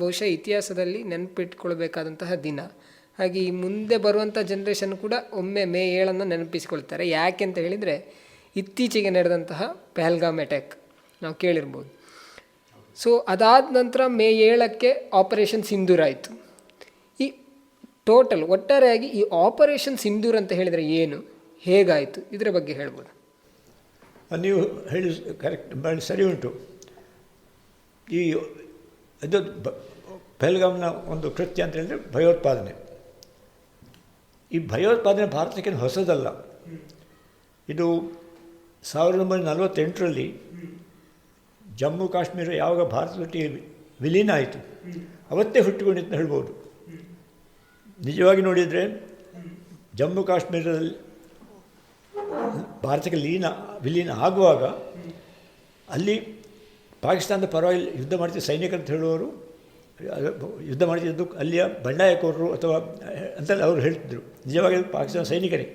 ಬಹುಶಃ ಇತಿಹಾಸದಲ್ಲಿ ನೆನಪಿಟ್ಕೊಳ್ಬೇಕಾದಂತಹ ದಿನ. ಹಾಗೆ ಈ ಮುಂದೆ ಬರುವಂಥ ಜನ್ರೇಷನ್ ಕೂಡ ಒಮ್ಮೆ ಮೇ ಏಳನ್ನು ನೆನಪಿಸಿಕೊಳ್ತಾರೆ. ಯಾಕೆ ಅಂತ ಹೇಳಿದರೆ, ಇತ್ತೀಚೆಗೆ ನಡೆದಂತಹ ಪೆಹಲ್ಗಾಮ್ ಅಟ್ಯಾಕ್ ನಾವು ಕೇಳಿರ್ಬೋದು. ಸೊ ಅದಾದ ನಂತರ ಮೇ ಏಳಕ್ಕೆ ಆಪರೇಷನ್ ಸಿಂಧೂರ್ ಆಯಿತು. ಈ ಟೋಟಲ್ ಒಟ್ಟಾರೆಯಾಗಿ ಈ ಆಪರೇಷನ್ ಸಿಂಧೂರ್ ಅಂತ ಹೇಳಿದರೆ ಏನು, ಹೇಗಾಯಿತು, ಇದರ ಬಗ್ಗೆ ಹೇಳ್ಬೋದು? ನೀವು ಹೇಳಿ ಕರೆಕ್ಟ್ ಸರಿ ಉಂಟು. ಈ ಇದು ಬ- ಒಂದು ಕೃತ್ಯ ಅಂತ ಹೇಳಿದ್ರೆ ಭಯೋತ್ಪಾದನೆ. ಈ ಭಯೋತ್ಪಾದನೆ ಭಾರತಕ್ಕೆ ಹೊಸದಲ್ಲ. ಇದು ಸಾವಿರದ ಒಂಬೈನೂರ ನಲವತ್ತೆಂಟರಲ್ಲಿ ಜಮ್ಮು ಕಾಶ್ಮೀರ ಯಾವಾಗ ಭಾರತದೊಟ್ಟಿಗೆ ವಿಲೀನ ಆಯಿತು. ಅವತ್ತೇ ಹುಟ್ಟಿಕೊಂಡಿತ್ತು ಹೇಳ್ಬೋದು. ನಿಜವಾಗಿ ನೋಡಿದರೆ ಜಮ್ಮು ಕಾಶ್ಮೀರದಲ್ಲಿ ಭಾರತಕ್ಕೆ ಲೀನ, ವಿಲೀನ ಆಗುವಾಗ ಅಲ್ಲಿ ಪಾಕಿಸ್ತಾನದ ಪರವಾಗಿ ಯುದ್ಧ ಮಾಡ್ತಿದ್ದ ಸೈನಿಕರು ಅಂತ ಹೇಳುವವರು ಯುದ್ಧ ಮಾಡ್ತಿದ್ದು ಅಲ್ಲಿಯ ಬಂಡಾಯಕೋರರು ಅಥವಾ, ಅಂತೆಲ್ಲ ಅವರು ಹೇಳ್ತಿದ್ರು. ನಿಜವಾಗಿ ಪಾಕಿಸ್ತಾನ ಸೈನಿಕರೇ.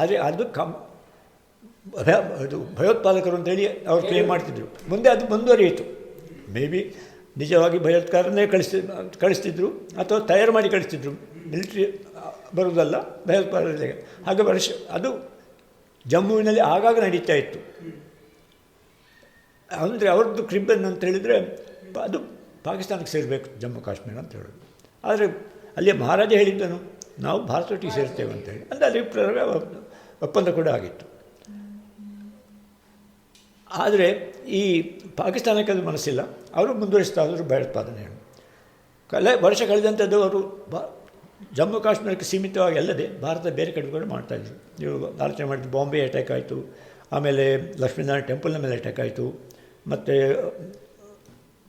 ಆದರೆ ಅದು ಕಮ್ ಭಯ, ಅದು ಭಯೋತ್ಪಾದಕರು ಅಂತೇಳಿ ಅವರು ಕ್ಲೇಮ್ ಮಾಡ್ತಿದ್ರು. ಮುಂದೆ ಅದು ಮುಂದುವರಿಯಿತು. ಮೇ ಬಿ ನಿಜವಾಗಿ ಭಯೋತ್ಪಾದನೆ ಕಳಿಸ್ತಿ, ಕಳಿಸ್ತಿದ್ರು ಅಥವಾ ತಯಾರು ಮಾಡಿ ಕಳಿಸ್ತಿದ್ರು. ಮಿಲಿಟ್ರಿ ಬರುವುದಲ್ಲ ಭಯೋತ್ಪಾದನೆ ಹಾಗೆ ವರ್ಷ, ಅದು ಜಮ್ಮುವಿನಲ್ಲಿ ಆಗಾಗ ನಡೀತಾ ಇತ್ತು. ಅಂದರೆ ಅವ್ರದ್ದು ಕ್ರಿಬನ್ ಅಂತ ಹೇಳಿದರೆ ಅದು ಪಾಕಿಸ್ತಾನಕ್ಕೆ ಸೇರಬೇಕು, ಜಮ್ಮು ಕಾಶ್ಮೀರ ಅಂತ ಹೇಳೋದು. ಆದರೆ ಅಲ್ಲಿಯ ಮಹಾರಾಜ ಹೇಳಿದ್ದನು, ನಾವು ಭಾರತೊಟ್ಟಿಗೆ ಸೇರ್ತೇವೆ ಅಂತೇಳಿ ಅಂದರೆ ಅಲ್ಲಿ ಒಪ್ಪಂದ ಕೂಡ ಆಗಿತ್ತು. ಆದರೆ ಈ ಪಾಕಿಸ್ತಾನಕ್ಕೆ ಅದು ಮನಸ್ಸಿಲ್ಲ. ಅವರು ಮುಂದುವರಿಸ್ತಾ ಇದ್ರು ಭಯೋತ್ಪಾದನೆಯನ್ನು ಕಲೆ, ವರ್ಷ ಕಳೆದಂಥದ್ದು ಅವರು ಬಾ, ಜಮ್ಮು ಕಾಶ್ಮೀರಕ್ಕೆ ಸೀಮಿತವಾಗಿ ಅಲ್ಲದೆ ಭಾರತ ಬೇರೆ ಕಡೆ ಕೂಡ ಮಾಡ್ತಾಯಿದ್ರು ನೀವು ಆಲೋಚನೆ ಮಾಡಿದ್ದು ಬಾಂಬೆ ಅಟ್ಯಾಕ್ ಆಯಿತು. ಆಮೇಲೆ ಲಕ್ಷ್ಮೀನಾರಾಯಣ ಟೆಂಪಲ್ನ ಮೇಲೆ ಅಟ್ಯಾಕ್ ಆಯಿತು. ಮತ್ತು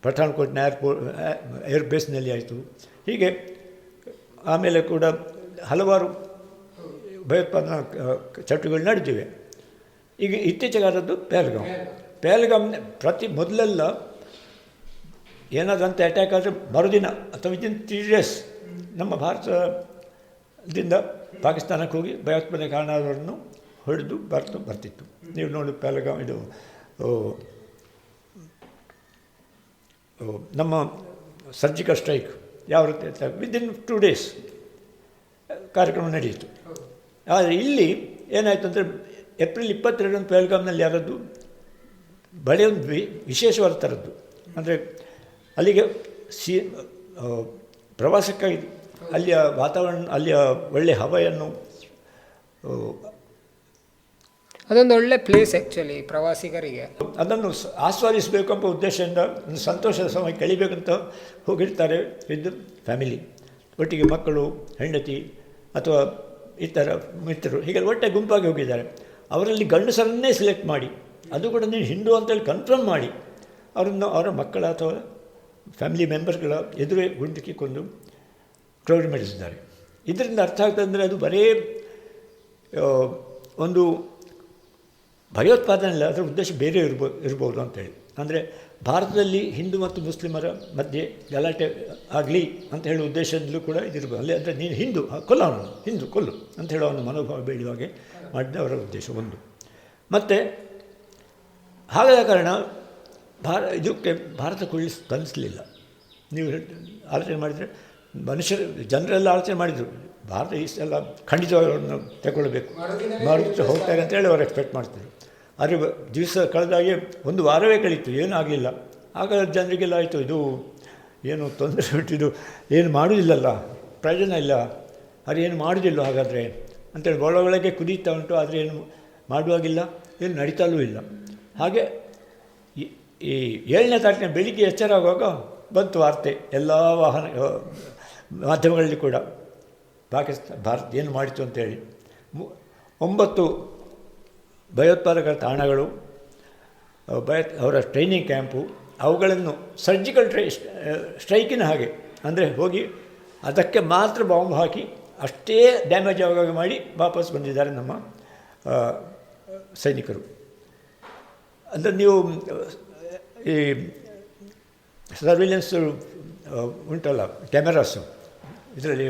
ಪಠಾಣ್ಕೋಟ್ನ ಏರ್ಪೋರ್ಟ್ ಏರ್ ಬೇಸ್ನಲ್ಲಿ ಆಯಿತು. ಹೀಗೆ, ಆಮೇಲೆ ಕೂಡ ಹಲವಾರು ಭಯೋತ್ಪಾದನಾ ಚಟುಗಳು ನಡೆದಿವೆ. ಈಗ ಇತ್ತೀಚೆಗಾದದ್ದು ಪೇಲ್ಗಾಮ್ ಪೇಲ್ಗಾಮ್ ಪ್ರತಿ ಮೊದಲೆಲ್ಲ ಏನಾದಂಥ ಅಟ್ಯಾಕ್ ಆದರೆ ಮರುದಿನ ಅಥವಾ ವಿದಿನ್ ತ್ರೀ ಡೇಸ್ ನಮ್ಮ ಭಾರತದಿಂದ ಪಾಕಿಸ್ತಾನಕ್ಕೆ ಹೋಗಿ ಭಯೋತ್ಪಾದನೆ ಕಾರಣವನ್ನು ಹೊಡೆದು ಬರ್ತು ಬರ್ತಿತ್ತು. ನೀವು ನೋಡಿ ಪೇಲ್ಗಾಮ್ ಇದು ನಮ್ಮ ಸರ್ಜಿಕಲ್ ಸ್ಟ್ರೈಕ್ ಯಾವ ರೀತಿ ವಿದಿನ್ ಟೂ ಡೇಸ್ ಕಾರ್ಯಕ್ರಮ ನಡೆಯಿತು. ಆದರೆ ಇಲ್ಲಿ ಏನಾಯಿತು ಅಂದರೆ ಏಪ್ರಿಲ್ ಇಪ್ಪತ್ತೆರಡರಂದು ಪೆಹಲ್ಗಾಮ್ನಲ್ಲಿ ಯಾರದ್ದು ಬಳೆಯೊಂದು ವಿಶೇಷವಾದ ಥರದ್ದು. ಅಂದರೆ ಅಲ್ಲಿಗೆ ಸಿ ಪ್ರವಾಸಕ್ಕಾಗಿ ಅಲ್ಲಿಯ ವಾತಾವರಣ, ಅಲ್ಲಿಯ ಒಳ್ಳೆಯ ಹವೆಯನ್ನು ಅದೊಂದು ಒಳ್ಳೆ ಪ್ಲೇಸ್ ಆ್ಯಕ್ಚುಲಿ ಪ್ರವಾಸಿಗರಿಗೆ. ಅದನ್ನು ಆಸ್ವಾದಿಸಬೇಕು ಎಂಬ ಉದ್ದೇಶದಿಂದ ಒಂದು ಸಂತೋಷದ ಸಮಯ ಕಳಿಬೇಕಂತ ಹೋಗಿರ್ತಾರೆ ವಿದ್ ಫ್ಯಾಮಿಲಿ ಒಟ್ಟಿಗೆ ಮಕ್ಕಳು, ಹೆಂಡತಿ ಅಥವಾ ಇತರ ಮಿತ್ರರು. ಹೀಗೆ ಒಟ್ಟೆ ಗುಂಪಾಗಿ ಹೋಗಿದ್ದಾರೆ. ಅವರಲ್ಲಿ ಗಂಡಸರನ್ನೇ ಸೆಲೆಕ್ಟ್ ಮಾಡಿ. ಅದು ಕೂಡ ನೀನು ಹಿಂದೂ ಅಂತೇಳಿ ಕನ್ಫರ್ಮ್ ಮಾಡಿ. ಅವರನ್ನು ಅವರ ಮಕ್ಕಳ ಅಥವಾ ಫ್ಯಾಮಿಲಿ ಮೆಂಬರ್ಸ್ಗಳ ಎದುರೇ ಗುಂಡಿಕ್ಕೆ ಕೊಂದು ಕ್ರೌಡ್ ಮಾಡಿಸಿದ್ದಾರೆ ಇದರಿಂದ ಅರ್ಥ ಆಗ್ತದೆ ಅಂದರೆ ಅದು ಬರೇ ಒಂದು ಭಯೋತ್ಪಾದನೆ ಅದರ ಉದ್ದೇಶ ಬೇರೆ ಇರ್ಬೋದು ಇರ್ಬೋದು ಅಂತೇಳಿ ಅಂದರೆ ಭಾರತದಲ್ಲಿ ಹಿಂದೂ ಮತ್ತು ಮುಸ್ಲಿಮರ ಮಧ್ಯೆ ಗಲಾಟೆ ಆಗಲಿ ಅಂತ ಹೇಳೋ ಉದ್ದೇಶದಲ್ಲೂ ಕೂಡ ಇದಿರ್ಬೋದು. ಅಲ್ಲಿ ಅಂದರೆ ನೀನು ಹಿಂದೂ ಕೊಲ್ಲ ಅವನು. ಹಿಂದೂ ಕೊಲ್ಲು ಅಂತ ಹೇಳೋ ಒಂದು ಮನೋಭಾವ ಹಾಗೆ ಮಾಡಿದ ಅವರ ಉದ್ದೇಶ ಒಂದು. ಮತ್ತು ಹಾಗಾದ ಕಾರಣ ಭಾರ ಇದಕ್ಕೆ ಭಾರತ ಕುಳ್ಳಿ ಸ್ಪಂದಿಸಲಿಲ್ಲ. ನೀವು ಆಲೋಚನೆ ಮಾಡಿದರೆ ಮನುಷ್ಯರು ಜನರೆಲ್ಲ ಆಲೋಚನೆ ಮಾಡಿದರು ಭಾರತ ಇಷ್ಟೆಲ್ಲ ಖಂಡಿತವಾಗಿ ಅವ್ರನ್ನ ತಗೊಳ್ಬೇಕು. ಮಾರುತ್ತ ಹೋಗ್ತಾರೆ ಅಂತೇಳಿ ಅವ್ರು ಎಕ್ಸ್ಪೆಕ್ಟ್ ಮಾಡ್ತಿದ್ರು ಆದರೆ ದಿವಸ ಕಳೆದಾಗೆ ಒಂದು ವಾರವೇ ಕಳೀತು ಏನೂ ಆಗಲಿಲ್ಲ ಆಗ ಜನರಿಗೆಲ್ಲ ಆಯಿತು, ಇದು ಏನು ತೊಂದರೆ ಬಿಟ್ಟಿದ್ದು, ಏನು ಮಾಡೋದಿಲ್ಲಲ್ಲ, ಪ್ರಯೋಜನ ಇಲ್ಲ. ಅದು ಏನು ಮಾಡೋದಿಲ್ಲ ಹಾಗಾದರೆ? ಅಂತೇಳಿ ಒಳ ಒಳಗೆ ಕುದೀತಾ ಉಂಟು, ಆದರೆ ಏನು ಮಾಡುವಾಗಿಲ್ಲ, ಏನು ನಡೀತಲೂ ಇಲ್ಲ. ಹಾಗೆ ಈ- ಏಳನೇ ತಾರೀಕಿನ ಬೆಳಿಗ್ಗೆ ಎಚ್ಚರ ಆಗುವಾಗ ಬಂತು ವಾರ್ತೆ, ಎಲ್ಲ ವಾಹನ ಮಾಧ್ಯಮಗಳಲ್ಲಿ ಕೂಡ. ಪಾಕಿಸ್ತಾನ ಭಾರತ ಏನು ಮಾಡಿತು ಅಂತೇಳಿ. ಒಂಬತ್ತು ಭಯೋತ್ಪಾದಕರ ತಾಣಗಳು ಭಯ, ಅವರ ಟ್ರೈನಿಂಗ್ ಕ್ಯಾಂಪು ಅವುಗಳನ್ನು ಸರ್ಜಿಕಲ್ ಟ್ರೈ ಸ್ಟ್ರೈಕಿನ ಹಾಗೆ, ಅಂದರೆ ಹೋಗಿ ಅದಕ್ಕೆ ಮಾತ್ರ ಬಾಂಬ್ ಹಾಕಿ ಅಷ್ಟೇ ಡ್ಯಾಮೇಜ್ ಆಗುವಾಗ ಮಾಡಿ ವಾಪಸ್ ಬಂದಿದ್ದಾರೆ ನಮ್ಮ ಸೈನಿಕರು. ಅಂದರೆ ನೀವು ಈ ಸರ್ವಿಲೆನ್ಸ್ ಉಂಟಲ್ಲ ಕ್ಯಾಮೆರಾಸು ಇದರಲ್ಲಿ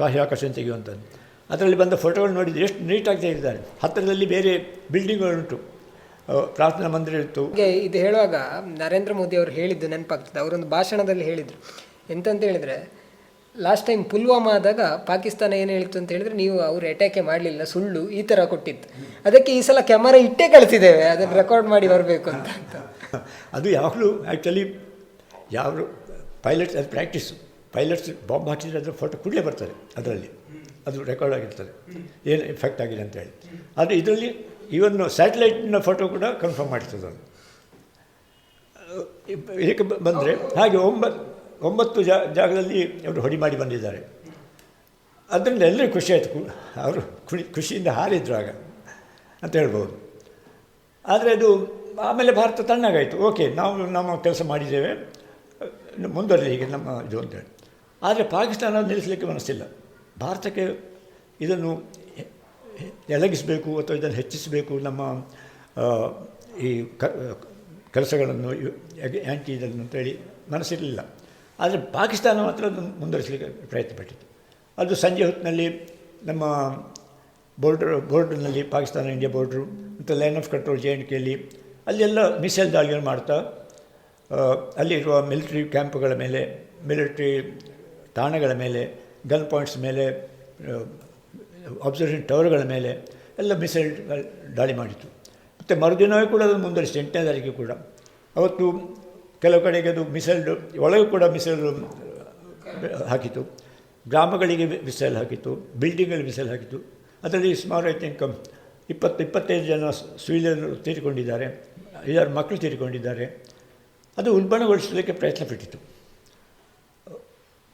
ಬಾಹ್ಯಾಕಾಶ ತೆಗೆಯುವಂಥದ್ದು ಅದರಲ್ಲಿ ಬಂದ ಫೋಟೋಗಳು ನೋಡಿದರೆ ಎಷ್ಟು ನೀಟಾಗಿ ತೆಗೆದಿದ್ದಾರೆ ಹತ್ತಿರದಲ್ಲಿ ಬೇರೆ ಬಿಲ್ಡಿಂಗ್ಗಳುಂಟು. ಪ್ರಾರ್ಥನಾ ಮಂದಿರ ಇತ್ತು. ಇದು ಹೇಳುವಾಗ ನರೇಂದ್ರ ಮೋದಿ ಅವರು ಹೇಳಿದ್ದು ನೆನಪಾಗ್ತದೆ. ಅವರೊಂದು ಭಾಷಣದಲ್ಲಿ ಹೇಳಿದರು. ಎಂತಂತ ಹೇಳಿದರೆ ಲಾಸ್ಟ್ ಟೈಮ್ ಪುಲ್ವಾಮಾ ಆದಾಗ ಪಾಕಿಸ್ತಾನ ಏನು ಹೇಳಿತ್ತು ಅಂತ ಹೇಳಿದ್ರೆ ನೀವು ಅವರು ಅಟ್ಯಾಕೆ ಮಾಡಲಿಲ್ಲ ಸುಳ್ಳು ಈ ಥರ ಕೊಟ್ಟಿತ್ತು ಅದಕ್ಕೆ ಈ ಸಲ ಕ್ಯಾಮರಾ ಇಟ್ಟೇ ಕಳಿಸಿದ್ದೇವೆ ಅದನ್ನು ರೆಕಾರ್ಡ್ ಮಾಡಿ ಬರಬೇಕು ಅಂತ ಅಂತ. ಅದು ಯಾವಾಗಲೂ ಆ್ಯಕ್ಚುಲಿ ಯಾರು ಪೈಲಟ್ಸ್ ಅದು ಪ್ರಾಕ್ಟೀಸು ಪೈಲಟ್ಸ್ ಬಾಂಬ್ ಹಾಕಿದರೆ ಅದರ ಫೋಟೋ ಕೂಡಲೇ ಬರ್ತದೆ ಅದರಲ್ಲಿ. ಅದು ರೆಕಾರ್ಡ್ ಆಗಿರ್ತದೆ. ಏನು ಎಫೆಕ್ಟ್ ಆಗಿದೆ ಅಂತೇಳಿ ಆದರೆ ಇದರಲ್ಲಿ ಇವನ್ನು ಸ್ಯಾಟಲೈಟ್ನ ಫೋಟೋ ಕೂಡ ಕನ್ಫರ್ಮ್ ಮಾಡ್ತದೆ ಅದು ಇದಕ್ಕೆ ಬಂದರೆ ಹಾಗೆ ಒಂಬತ್ತು ಒಂಬತ್ತು ಜಾಗದಲ್ಲಿ ಅವರು ಹೊಡಿ ಮಾಡಿ ಬಂದಿದ್ದಾರೆ. ಅದರಿಂದ ಎಲ್ಲರಿಗೂ ಖುಷಿ ಆಯಿತು ಅವರು ಖುಷಿ ಖುಷಿಯಿಂದ ಹಾರಿದ್ರು ಆಗ ಅಂತ ಹೇಳ್ಬೋದು. ಆದರೆ ಅದು ಆಮೇಲೆ ಭಾರತ ತಣ್ಣಗಾಯಿತು. ಓಕೆ, ನಾವು ನಮ್ಮ ಕೆಲಸ ಮಾಡಿದ್ದೇವೆ. ಮುಂದುವರೆದು ಹೀಗೆ ನಮ್ಮ ಇದು ಅಂತೇಳಿ ಆದರೆ ಪಾಕಿಸ್ತಾನ ನಿಲ್ಲಿಸಲಿಕ್ಕೆ ಮನಸ್ಸಿಲ್ಲ. ಭಾರತಕ್ಕೆ ಇದನ್ನು ಎಲಗಿಸಬೇಕು ಅಥವಾ ಇದನ್ನು ಹೆಚ್ಚಿಸಬೇಕು ನಮ್ಮ ಈ ಕೆಲಸಗಳನ್ನು ಆ್ಯಂಟಿ ಇದನ್ನು ಅಂತೇಳಿ ಮನಸ್ಸಿರಲಿಲ್ಲ. ಆದರೆ ಪಾಕಿಸ್ತಾನ ಮಾತ್ರ ಅದನ್ನು ಮುಂದುವರಿಸಲಿಕ್ಕೆ ಪ್ರಯತ್ನ ಪಟ್ಟಿತು ಅದು ಸಂಜೆ ಹೊತ್ತಿನಲ್ಲಿ ನಮ್ಮ ಬೋರ್ಡರ್ ಬೋರ್ಡರ್ನಲ್ಲಿ ಪಾಕಿಸ್ತಾನ ಇಂಡಿಯಾ ಬೋರ್ಡ್ರು ಮತ್ತು line of control J and ಕೆಯಲ್ಲಿ ಅಲ್ಲೆಲ್ಲ ಮಿಸೈಲ್ ದಾಳಿಗಳು ಮಾಡ್ತಾ ಅಲ್ಲಿರುವ ಮಿಲಿಟ್ರಿ ಕ್ಯಾಂಪ್ಗಳ ಮೇಲೆ ಮಿಲಿಟ್ರಿ ತಾಣಗಳ ಮೇಲೆ ಗನ್ ಪಾಯಿಂಟ್ಸ್ ಮೇಲೆ ಅಬ್ಸರ್ವೇಷನ್ ಟವರ್ಗಳ ಮೇಲೆ ಎಲ್ಲ ಮಿಸೈಲ್ ದಾಳಿ ಮಾಡಿತ್ತು. ಮತ್ತು ಮರುದಿನವೇ ಕೂಡ ಅದನ್ನು ಮುಂದುವರಿಸಿ ಎಂಟನೇ ತಾರೀಕು ಕೂಡ. ಅವತ್ತು ಕೆಲವು ಕಡೆಗೆ ಅದು ಮಿಸೈಲ್ ಒಳಗೆ ಕೂಡ ಮಿಸೈಲ್ ಹಾಕಿತು ಗ್ರಾಮಗಳಿಗೆ ಮಿಸೈಲ್ ಹಾಕಿತ್ತು ಬಿಲ್ಡಿಂಗಲ್ಲಿ ಮಿಸೈಲ್ ಹಾಕಿತ್ತು. ಅದರಲ್ಲಿ ಸುಮಾರು ಐ ತಿಂಕ್ ಇಪ್ಪತ್ತು, ಇಪ್ಪತ್ತೈದು ಜನ ಸಿವಿಲಿಯನ್ರು ತೀರಿಕೊಂಡಿದ್ದಾರೆ. ಐದಾರು ಮಕ್ಕಳು ತೀರಿಕೊಂಡಿದ್ದಾರೆ. ಅದು ಉಲ್ಬಣಗೊಳಿಸಲಿಕ್ಕೆ ಪ್ರಯತ್ನ ಪಟ್ಟಿತು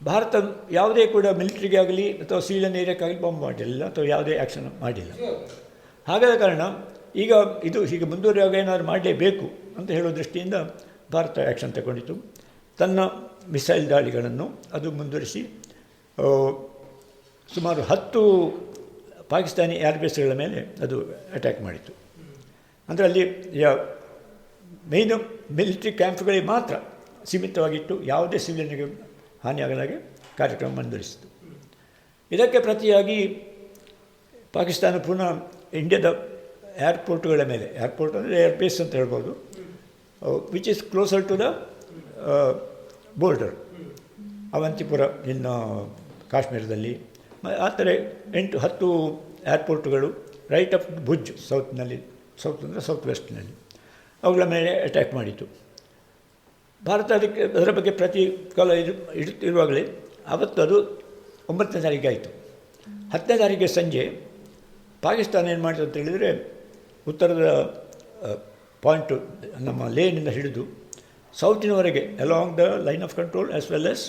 ಭಾರತ ಯಾವುದೇ ಕೂಡ ಮಿಲಿಟ್ರಿಗೆ ಆಗಲಿ ಅಥವಾ ಸಿವಿಲಿಯನ್ ಏರಿಯಾಕ್ಕಾಗಲಿ ಬಾಂಬ್ ಮಾಡಿಲ್ಲ ಅಥವಾ ಯಾವುದೇ ಆ್ಯಕ್ಷನ್ ಮಾಡಿಲ್ಲ. ಹಾಗಾದ ಕಾರಣ ಈಗ ಇದು ಹೀಗೆ ಮುಂದುವರಿಯುವಾಗ ಏನಾದರೂ ಮಾಡಲೇಬೇಕು ಅಂತ ಹೇಳೋ ದೃಷ್ಟಿಯಿಂದ ಭಾರತ ಆ್ಯಕ್ಷನ್ ತಗೊಂಡಿತು. ತನ್ನ ಮಿಸೈಲ್ ದಾಳಿಗಳನ್ನು ಅದು ಮುಂದುವರಿಸಿ ಸುಮಾರು ಹತ್ತು ಪಾಕಿಸ್ತಾನಿ ಏರ್ಬೇಸ್ಗಳ ಮೇಲೆ ಅದು ಅಟ್ಯಾಕ್ ಮಾಡಿತು ಅಂದರೆ ಅಲ್ಲಿ ಯಾ ಮೇಯ್ನು ಮಿಲಿಟ್ರಿ ಕ್ಯಾಂಪ್ಗಳಿಗೆ ಮಾತ್ರ ಸೀಮಿತವಾಗಿಟ್ಟು ಯಾವುದೇ ಸಿವಿಲಿಯನ್ಗೆ ಹಾನಿಯಾಗಲಾಗೆ ಕಾರ್ಯಕ್ರಮ ಮುಂದುವರಿಸಿತು. ಇದಕ್ಕೆ ಪ್ರತಿಯಾಗಿ ಪಾಕಿಸ್ತಾನ ಪುನಃ ಇಂಡಿಯಾದ ಏರ್ಪೋರ್ಟ್ಗಳ ಮೇಲೆ ಏರ್ಪೋರ್ಟ್ ಅಂದರೆ ಏರ್ಬೇಸ್ ಅಂತ ಹೇಳ್ಬೋದು which is closer to the border Avantipura, ಇನ್ನು ಕಾಶ್ಮೀರದಲ್ಲಿ. ಆ ಥರ ಎಂಟು, ಹತ್ತು ಏರ್ಪೋರ್ಟ್ಗಳು ರೈಟ್ ಆಫ್ ಭುಜ್ ಸೌತ್ನಲ್ಲಿ ಸೌತ್ ಅಂದರೆ ಸೌತ್ ವೆಸ್ಟ್ನಲ್ಲಿ ಅವುಗಳ ಮೇಲೆ ಅಟ್ಯಾಕ್ ಮಾಡಿತು. ಭಾರತ ಅದಕ್ಕೆ ಅದರ ಬಗ್ಗೆ ಪ್ರತಿ ಕಾಲ ಇರು ಇಡುತ್ತಿರುವಾಗಲೇ ಅವತ್ತು ಅದು ಒಂಬತ್ತನೇ ತಾರೀಕು ಆಯಿತು. ಹತ್ತನೇ ತಾರೀಕಿಗೆ ಸಂಜೆ ಪಾಕಿಸ್ತಾನ ಏನು ಮಾಡಿತು ಅಂತ ಹೇಳಿದರೆ ಉತ್ತರದ ಪಾಯಿಂಟು ನಮ್ಮ ಲೇನಿಂದ ಹಿಡಿದು ಸೌತಿನವರೆಗೆ along the line of control as well as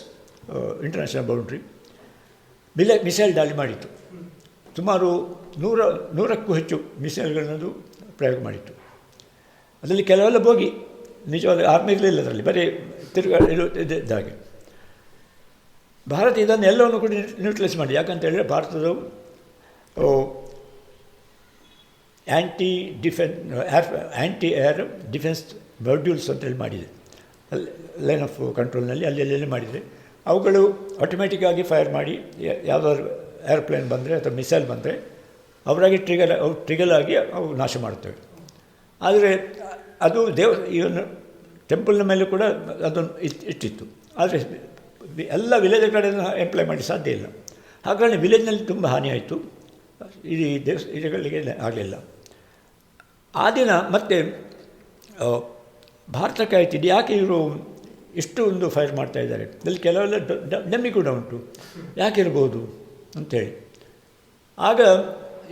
international boundary Mile, missile ದಾಳಿ ಮಾಡಿತ್ತು. ಸುಮಾರು ನೂರ, ನೂರಕ್ಕೂ ಹೆಚ್ಚು ಮಿಸೈಲ್ಗಳನ್ನದು ಪ್ರಯೋಗ ಮಾಡಿತ್ತು. ಅದರಲ್ಲಿ ಕೆಲವೆಲ್ಲ ಬೋಗಿ ನಿಜವಾದ ಇರಲಿಲ್ಲ ಅದರಲ್ಲಿ. ಬರೀ ತಿರುಗಾ ಇದು ಇದು- ಇದ್ದಾಗೆ ಭಾರತ ಇದನ್ನು ಎಲ್ಲವನ್ನು ಕೂಡ ನ್ಯೂಟ್ರಲೈಸ್ ಮಾಡಿ. ಯಾಕಂತ ಹೇಳಿದ್ರೆ ಭಾರತದ anti defence air anti air defence modules ಅಂತೇಳಿ ಮಾಡಿದೆ. ಲೈನ್ ಆಫ್ ಕಂಟ್ರೋಲ್ನಲ್ಲಿ ಅಲ್ಲಿ ಎಲ್ಲೆಲ್ಲಿ ಮಾಡಿದರೆ ಅವುಗಳು ಆಟೋಮೆಟಿಕ್ಕಾಗಿ ಫೈರ್ ಮಾಡಿ ಯಾವುದಾದ್ರು ಏರ್ಪ್ಲೇನ್ ಬಂದರೆ ಅಥವಾ ಮಿಸೈಲ್ ಬಂದರೆ, ಅವರಾಗಿ ಟ್ರಿಗಲ್ ಅವು ಟ್ರಿಗಲ್ ಆಗಿ ಅವು ನಾಶ ಮಾಡ್ತವೆ ಆದರೆ ಅದು ದೇವ ಇವನು ಟೆಂಪಲ್ನ ಮೇಲೆ ಕೂಡ ಅದನ್ನು ಇಟ್, ಇಟ್ಟಿತ್ತು. ಆದರೆ ಎಲ್ಲ ವಿಲೇಜ್ ಕಡೆಯನ್ನು ಎಂಪ್ಲಾಯ್ ಮಾಡಿ ಸಾಧ್ಯ ಇಲ್ಲ. ಹಾಗಾಗಿ ವಿಲೇಜ್ನಲ್ಲಿ ತುಂಬ ಹಾನಿ ಆಯಿತು. ಇದು ದೇವಸ್ ಇದಗಳಿಗೆ ಆಗಲಿಲ್ಲ. ಆ ದಿನ ಮತ್ತೆ ಭಾರತಕ್ಕೆ ಆಯ್ತಿದ್ದು ಯಾಕೆ ಇವರು ಇಷ್ಟು ಒಂದು ಫೈರ್ ಮಾಡ್ತಾ ಇದ್ದಾರೆ? ಇಲ್ಲಿ ಕೆಲವೆಲ್ಲ ಡಮ್ಮಿ ಕೂಡ ಉಂಟು. ಯಾಕೆ ಇರ್ಬೋದು ಅಂಥೇಳಿ ಆಗ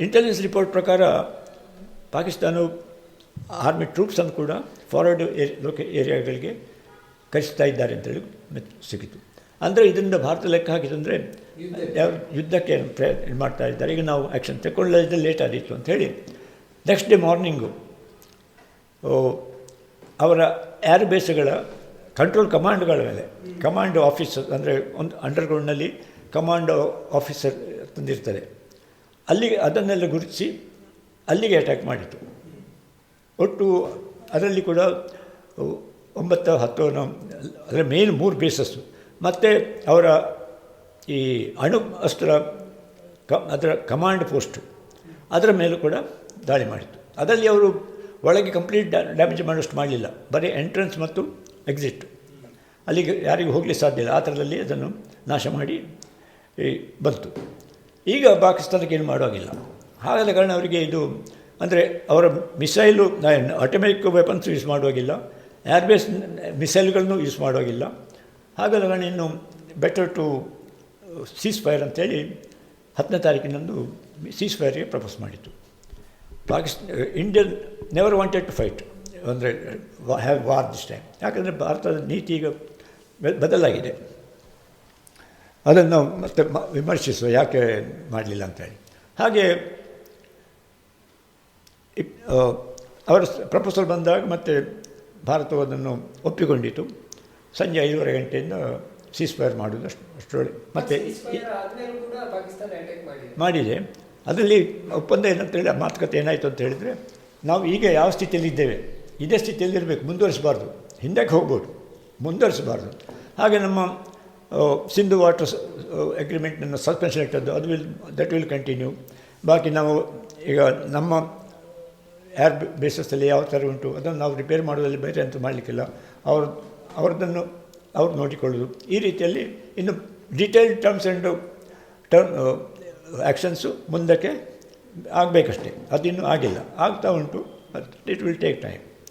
ಇಂಟೆಲಿಜೆನ್ಸ್ ರಿಪೋರ್ಟ್ ಪ್ರಕಾರ ಪಾಕಿಸ್ತಾನವು ಆರ್ಮಿ ಟ್ರೂಪ್ಸನ್ನು ಕೂಡ ಫಾರ್ವರ್ಡ್ ಏರಿ ಲೋಕೆ ಏರಿಯಾಗಳಿಗೆ ಕಳಿಸ್ತಾ ಇದ್ದಾರೆ ಅಂತೇಳಿ ಸಿಕ್ಕಿತು. ಅಂದರೆ ಇದರಿಂದ ಭಾರತ ಲೆಕ್ಕ ಹಾಕಿದಂದರೆ ಯಾವ ಯುದ್ಧಕ್ಕೆ ಇದು ಮಾಡ್ತಾ ಇದ್ದಾರೆ. ಈಗ ನಾವು ಆ್ಯಕ್ಷನ್ ತಗೊಳ್ಳೋದು ಲೇಟ್ ಆದಿತ್ತು ಹೇಳಿ ನೆಕ್ಸ್ಟ್ ಡೇ ಮಾರ್ನಿಂಗು ಅವರ ಏರ್ ಬೇಸ್ಗಳ ಕಂಟ್ರೋಲ್ ಕಮಾಂಡ್ಗಳ ಮೇಲೆ ಕಮಾಂಡ್ ಆಫೀಸರ್ ಅಂದರೆ ಒಂದು ಅಂಡರ್ಗ್ರೌಂಡ್ನಲ್ಲಿ ಕಮಾಂಡ್ ಆಫೀಸರ್ ತಂದಿರ್ತಾರೆ. ಅಲ್ಲಿಗೆ ಅದನ್ನೆಲ್ಲ ಗುರುತಿಸಿ ಅಲ್ಲಿಗೆ ಅಟ್ಯಾಕ್ ಮಾಡಿತು ಒಟ್ಟು ಅದರಲ್ಲಿ ಕೂಡ ಒಂಬತ್ತು, ಹತ್ತು ಅದರ ಮೇನ್ ಮೂರು ಬೇಸಸ್ಸು ಮತ್ತು ಅವರ ಈ ಅಣು ಅಸ್ತ್ರ ಕ, ಅದರ ಕಮಾಂಡ್ ಪೋಸ್ಟು ಅದರ ಮೇಲೂ ಕೂಡ ದಾಳಿ ಮಾಡಿತ್ತು. ಅದರಲ್ಲಿ ಅವರು ಒಳಗೆ ಕಂಪ್ಲೀಟ್ ಡ್ಯಾಮೇಜ್ ಮಾಡೋಷ್ಟು ಮಾಡಲಿಲ್ಲ. ಬರೀ ಎಂಟ್ರೆನ್ಸ್ ಮತ್ತು ಎಕ್ಸಿಟ್ ಅಲ್ಲಿಗೆ ಯಾರಿಗೂ ಹೋಗಲಿಕ್ಕೆ ಸಾಧ್ಯ ಇಲ್ಲ. ಆ ಥರದಲ್ಲಿ ಅದನ್ನು ನಾಶ ಮಾಡಿ ಬಂತು. ಈಗ ಪಾಕಿಸ್ತಾನಕ್ಕೆ ಏನು ಮಾಡುವಾಗಿಲ್ಲ ಹಾಗಾದ ಕಾರಣ ಅವರಿಗೆ ಇದು ಅಂದರೆ ಅವರ ಮಿಸೈಲು ಆಟೋಮೆಟಿಕ್ ವೆಪನ್ಸ್ ಯೂಸ್ ಮಾಡುವಾಗಿಲ್ಲ. ಏರ್ಬೇಸ್ ಮಿಸೈಲ್ಗಳನ್ನು ಯೂಸ್ ಮಾಡುವಾಗಿಲ್ಲ. ಹಾಗಾದಾಗ ಇನ್ನು ಬೆಟರ್ ಟು ಸೀಸ್ ಫೈರ್ ಅಂತೇಳಿ ಹತ್ತನೇ ತಾರೀಕಿನಂದು ಸೀಸ್ ಫೈರ್ಗೆ ಪ್ರಪೋಸ್ ಮಾಡಿತ್ತು Pakistan Indian never wanted to fight ಅಂದರೆ ಹ್ಯಾವ್ ವಾರ್ ದಿಸ್ ಟೈಮ್ ಯಾಕಂದರೆ ಭಾರತದ ನೀತಿ ಈಗ ಬದಲಾಗಿದೆ. ಅದನ್ನು ಮತ್ತೆ ವಿಮರ್ಶಿಸುವ ಯಾಕೆ ಮಾಡಲಿಲ್ಲ ಅಂತೇಳಿ. ಹಾಗೆ ಇಪ್- ಅವರ ಪ್ರಪೋಸಲ್ ಬಂದಾಗ ಮತ್ತೆ ಭಾರತವು ಅದನ್ನು ಒಪ್ಪಿಕೊಂಡಿತು. ಸಂಜೆ ಐದೂವರೆ ಗಂಟೆಯಿಂದ ಸೀಸ್ ಫೈರ್ ಮಾಡೋದು ಅಷ್ಟು ಅಷ್ಟರೊಳಗೆ. ಮತ್ತು ಮಾಡಿದೆ. ಅದರಲ್ಲಿ ಒಪ್ಪಂದ ಏನಂತೇಳಿ ಆ ಮಾತುಕತೆ ಏನಾಯಿತು ಅಂತ ಹೇಳಿದರೆ ನಾವು ಈಗ ಯಾವ ಸ್ಥಿತಿಯಲ್ಲಿ ಇದ್ದೇವೆ? ಇದೇ ಸ್ಥಿತಿಯಲ್ಲಿ ಇರಬೇಕು ಮುಂದುವರಿಸಬಾರ್ದು. ಹಿಂದಕ್ಕೆ ಹೋಗ್ಬೋದು ಮುಂದುವರಿಸಬಾರ್ದು. ಹಾಗೆ ನಮ್ಮ ಸಿಂಧು ವಾಟರ್ ಅಗ್ರಿಮೆಂಟನ್ನು ಸಸ್ಪೆನ್ಷನ್ ಇಟ್ಟದ್ದು ಅದು ವಿಲ್ ದಟ್ ವಿಲ್ ಕಂಟಿನ್ಯೂ ಬಾಕಿ ನಾವು ಈಗ ನಮ್ಮ ಏರ್ ಬೇಸಸ್ಸಲ್ಲಿ ಯಾವ ಥರ ಉಂಟು, ಅದನ್ನು ನಾವು ರಿಪೇರ್ ಮಾಡೋದಲ್ಲಿ ಬೇರೆ ಅಂತ ಮಾಡಲಿಕ್ಕಿಲ್ಲ. ಅವ್ರ ಅವ್ರದ್ದನ್ನು ಅವ್ರು ನೋಡಿಕೊಳ್ಳೋದು. ಈ ರೀತಿಯಲ್ಲಿ ಇನ್ನು detailed terms and term actions ಮುಂದಕ್ಕೆ ಆಗಬೇಕಷ್ಟೇ. ಅದಿನ್ನೂ ಆಗಿಲ್ಲ. ಆಗ್ತಾ ಉಂಟು ಇಟ್ ವಿಲ್ ಟೇಕ್ ಟೈಮ್